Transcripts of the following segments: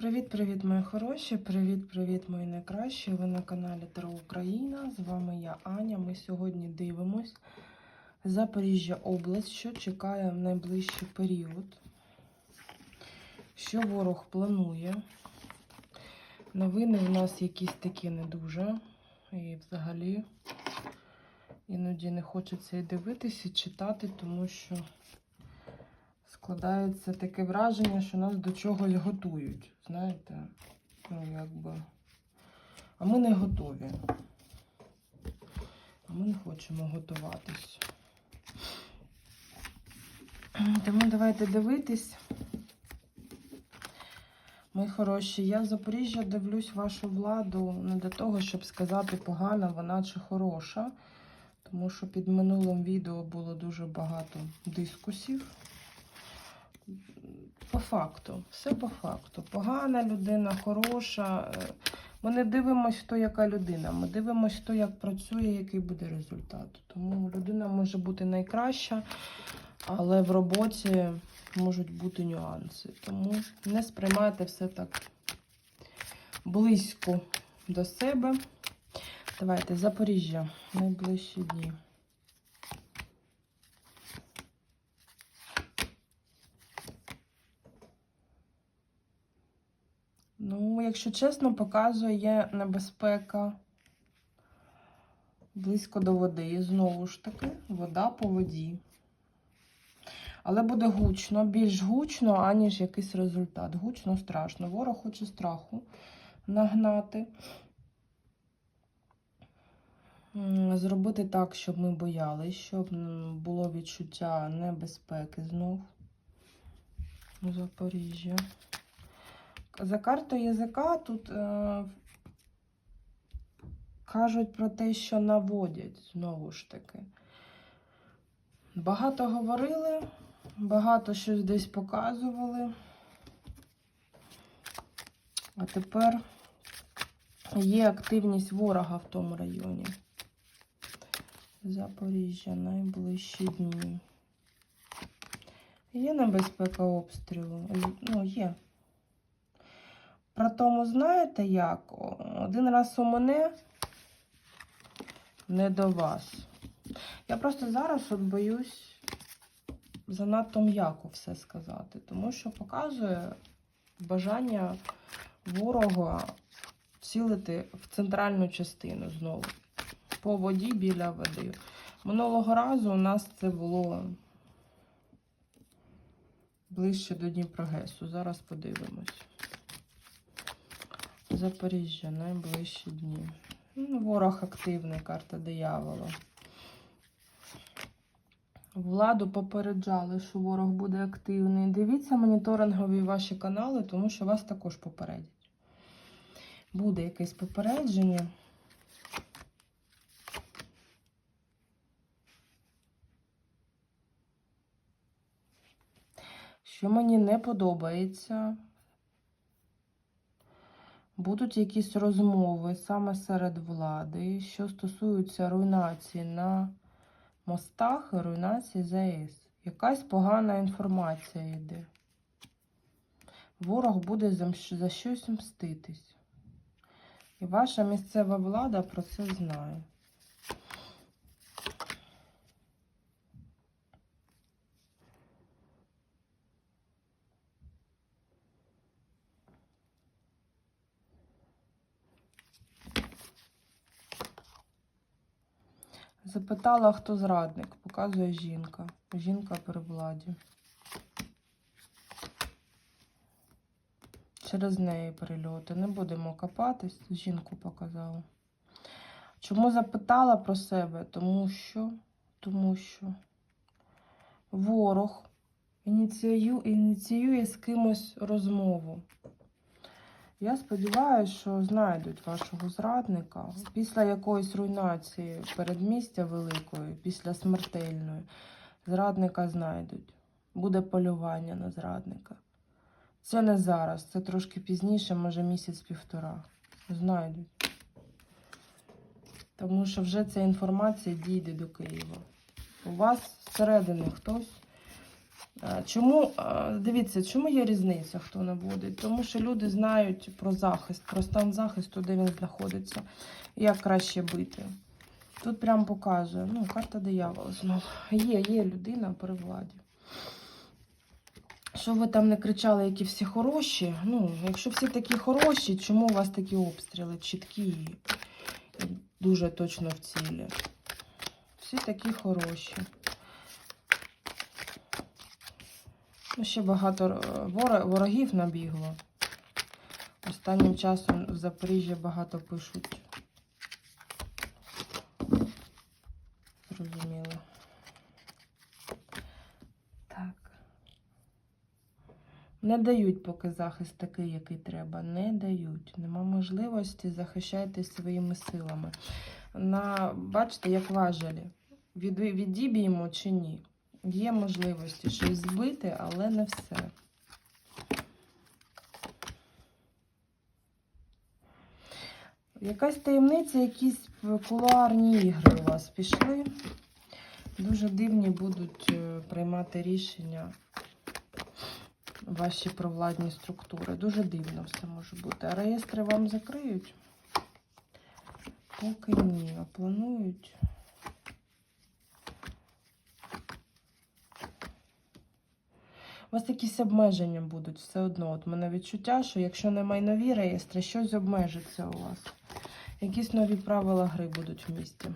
Привіт-привіт, мої хороші! Привіт-привіт, мої найкращі! Ви на каналі Таро Україна. З вами я Аня. Ми сьогодні дивимось Запоріжжя область, що чекає в найближчий період. Що ворог планує. Новини в нас якісь такі не дуже. І взагалі іноді не хочеться і дивитися, і читати, тому що складається таке враження, що нас до чогось готують. Знаєте, ну якби. А ми не готові. А ми не хочемо готуватись. Тому давайте дивитись. Мої хороші, я з Запоріжжя дивлюсь вашу владу не для того, щоб сказати, погана вона чи хороша. Тому що під минулим відео було дуже багато дискусів. По факту, все по факту. Погана людина, хороша. Е, Ми не дивимося, хто яка людина. Ми дивимося, хто як працює, який буде результат. Тому людина може бути найкраща, але в роботі можуть бути нюанси. Тому не сприймайте все так близько до себе. Давайте Запоріжжя найближчі дні. Ну, якщо чесно, показує небезпека близько до води. І знову ж таки, вода по воді. Але буде гучно, більш гучно, аніж якийсь результат. Гучно страшно. Ворог хоче страху нагнати. Зробити так, щоб ми боялись, щоб було відчуття небезпеки знов у Запоріжжя. За картою язика тут е, кажуть про те, що наводять знову ж таки. Багато говорили, багато щось десь показували. А тепер є активність ворога в тому районі. Запоріжжя найближчі дні. Є небезпека обстрілу? Ну, є. Про тому знаєте як? Один раз у мене, не до вас. Я просто зараз от боюсь занадто м'яко все сказати, тому що показує бажання ворога цілити в центральну частину знову. По воді біля води. Минулого разу у нас це було ближче до Дніпрогесу. Зараз подивимось. Запоріжжя найближчі дні. Ну, Ворог активний, карта диявола. Владу попереджали, що ворог буде активний. Дивіться моніторингові ваші канали, тому що вас також попередять. Буде якесь попередження. Що мені не подобається, Будуть якісь розмови саме серед влади, що стосуються руйнації на мостах і руйнації ЗАЕС. Якась погана інформація йде. Ворог буде за, щось мститись. І ваша місцева влада про це знає. Запитала, хто зрадник. Показує жінка. Жінка при владі. Через неї прильоти. Не будемо копатись. Жінку показала. Чому запитала про себе? Тому що, тому що ворог ініціює, з кимось розмову. Я сподіваюся, що знайдуть вашого зрадника після якоїсь руйнації передмістя великої, після смертельної. Зрадника знайдуть. Буде полювання на зрадника. Це не зараз, це трошки пізніше, може місяць-півтора. Знайдуть. Тому що вже ця інформація дійде до Києва. У вас зсередини хтось Чому, е, дивіться, чому є різниця, хто наводить? Тому що люди знають про захист, про стан захисту, де він знаходиться, як краще бити. Тут прям показує, ну, карта диявола знову. Є, є людина при владі. Що ви там не кричали, які всі хороші? Ну, якщо всі такі хороші, чому у вас такі обстріли чіткі і дуже точно в цілі? Всі такі хороші. Ще багато е, ворогів набігло. Останнім часом в Запоріжжі багато пишуть. Зрозуміло. Так. Не дають поки захист такий, який треба. Не дають. Нема можливості захищайтесь своїми силами. На, бачите, як важелі. Від, відіб'ємо чи ні? Є можливості щось збити, але не все. Якась таємниця, якісь кулуарні ігри у вас пішли. Дуже дивні будуть е, приймати рішення ваші провладні структури. Дуже дивно все може бути. А реєстри вам закриють? Поки ні, а планують. Вас якісь обмеження будуть все одно. От мене відчуття, що якщо не майнові реєстри, щось обмежиться у вас. Якісь нові правила гри будуть в місті.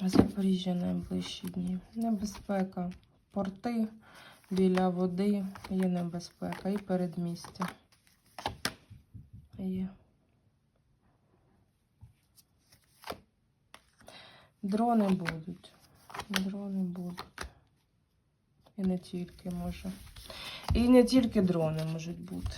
Запоріжжя найближчі дні. Небезпека. Порти біля води є небезпека. І передмістя. Є. Дрони будуть. Дрони будуть. І не тільки може. І не тільки дрони можуть бути.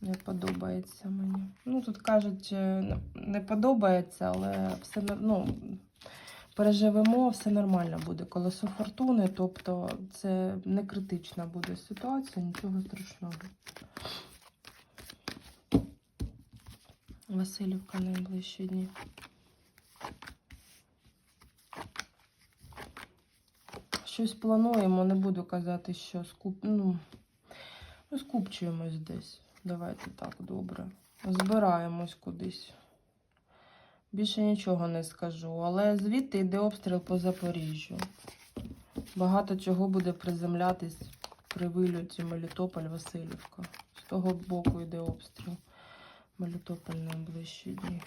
Не подобається мені. Ну, тут кажуть, е, не- подобається, але все ну, переживемо, все нормально буде. Колесо фортуни, тобто це не критична буде ситуація, нічого страшного. Васильівка найближчі дні. Щось плануємо, не буду казати, що скуп... ну, ну, скупчуємось десь. Давайте так, добре. Збираємось кудись. Більше нічого не скажу. Але звідти йде обстріл по Запоріжжю. Багато чого буде приземлятись при вильоті Мелітополь, Васильівка. З того боку йде обстріл. Мелітополь найближчі дні.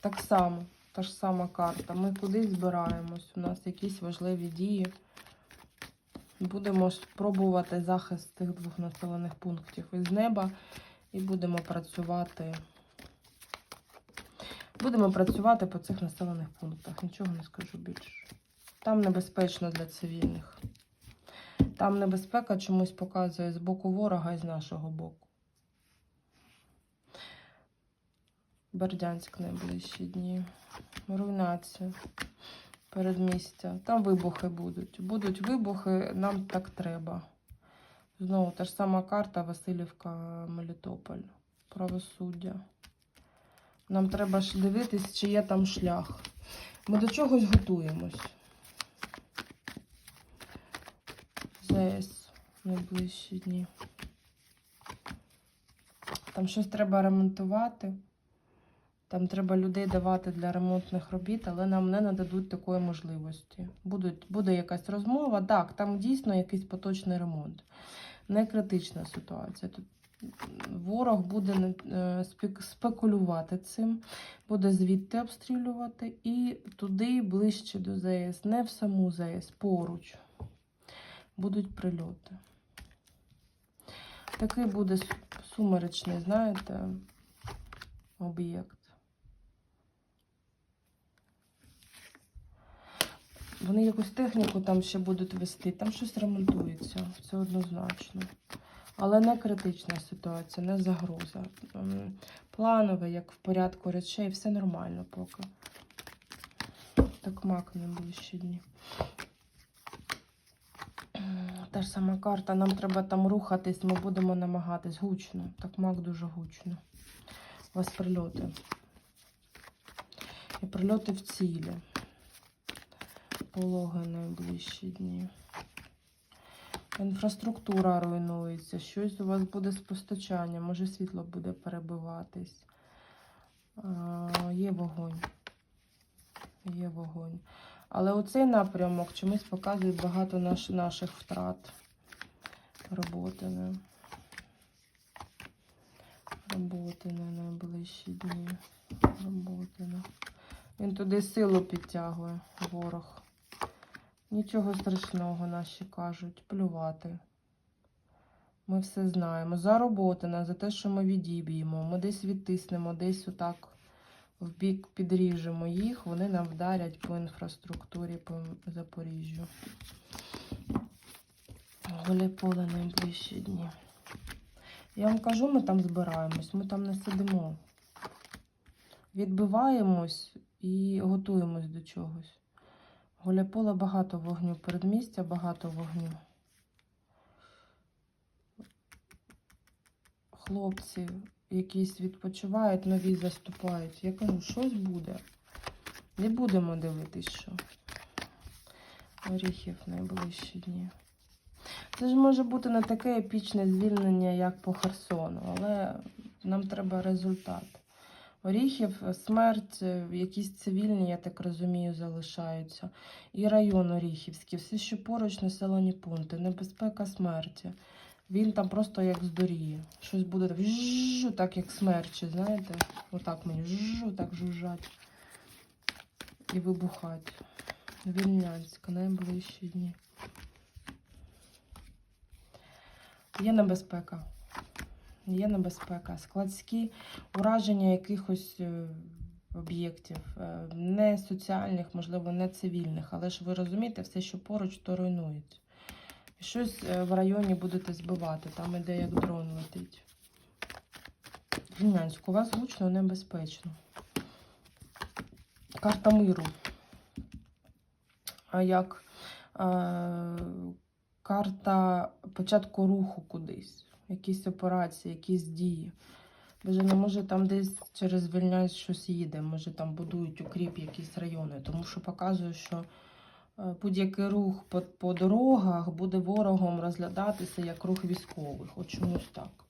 Так само, та ж сама карта. Ми кудись збираємось. У нас якісь важливі дії. Будемо спробувати захист цих двох населених пунктів із неба і будемо працювати. Будемо працювати по цих населених пунктах. Нічого не скажу більше. Там небезпечно для цивільних. Там небезпека чомусь показує з боку ворога і з нашого боку. Бердянськ найближчі дні. Руйнація. Передмістя. Там вибухи будуть. Будуть вибухи, нам так треба. Знову та ж сама карта Васильівка, Мелітополь. Правосуддя. Нам треба ж дивитись, чи є там шлях. Ми до чогось готуємось. ЗС найближчі дні. Там щось треба ремонтувати. Там треба людей давати для ремонтних робіт, але нам не нададуть такої можливості. Будуть, буде якась розмова. Так, там дійсно якийсь поточний ремонт. Не критична ситуація. Тут ворог буде е, спекулювати цим, буде звідти обстрілювати і туди ближче до ЗС, не в саму ЗС, поруч. Будуть прильоти. Такий буде сумеречний, знаєте, об'єкт. Вони якусь техніку там ще будуть вести, там щось ремонтується, це однозначно. Але не критична ситуація, не загроза. Ем, Планове, як в порядку речей, все нормально поки. Так мак найближчі дні. Та ж сама карта, нам треба там рухатись, ми будемо намагатись гучно. Так мак дуже гучно. У вас прильоти. І прильоти в цілі. Пологи найближчі дні. Інфраструктура руйнується, щось у вас буде з постачанням, може світло буде перебиватись. А, є вогонь. Є вогонь. Але оцей напрямок чомусь показує багато наш, наших втрат. Роботи не. Роботи на найближчі дні. Роботи не. Він туди силу підтягує, ворог. Нічого страшного, наші кажуть, плювати. Ми все знаємо. За роботина, за те, що ми відіб'ємо. Ми десь відтиснемо, десь отак в бік підріжемо їх, вони нам вдарять по інфраструктурі по Запоріжжю. Голе поле найближчі дні. Я вам кажу, ми там збираємось, ми там не сидимо. Відбиваємось і готуємось до чогось. Голе поле багато вогню, передмістя багато вогню. Хлопці якісь відпочивають, нові заступають. Я кажу, щось буде. Не будемо дивитись, що. Оріхів найближчі дні. Це ж може бути не таке епічне звільнення, як по Херсону, але нам треба результат. Оріхів, смерть, е, якісь цивільні, я так розумію, залишаються. І район Оріхівський, все, що поруч населені пункти, небезпека смерті. Він там просто як здоріє. Щось буде так, жжж, так як смерчі, знаєте? Отак мені жжж, так жужжать. І вибухать. Вільнянська, найближчі дні. Є небезпека. Є небезпека. Складські ураження якихось е, об'єктів, е, не соціальних, можливо, не цивільних, але ж ви розумієте, все, що поруч, то руйнується. Щось е, в районі будете збивати, там іде як дрон летить. Вільнянську, у вас гучно небезпечно. Карта миру. А як карта початку руху кудись, якісь операції, якісь дії. Боже, не може там десь через Вільнянськ щось їде, може там будують укріп якісь райони, тому що показує, що е, будь-який рух по, по дорогах буде ворогом розглядатися як рух військових. От чомусь так.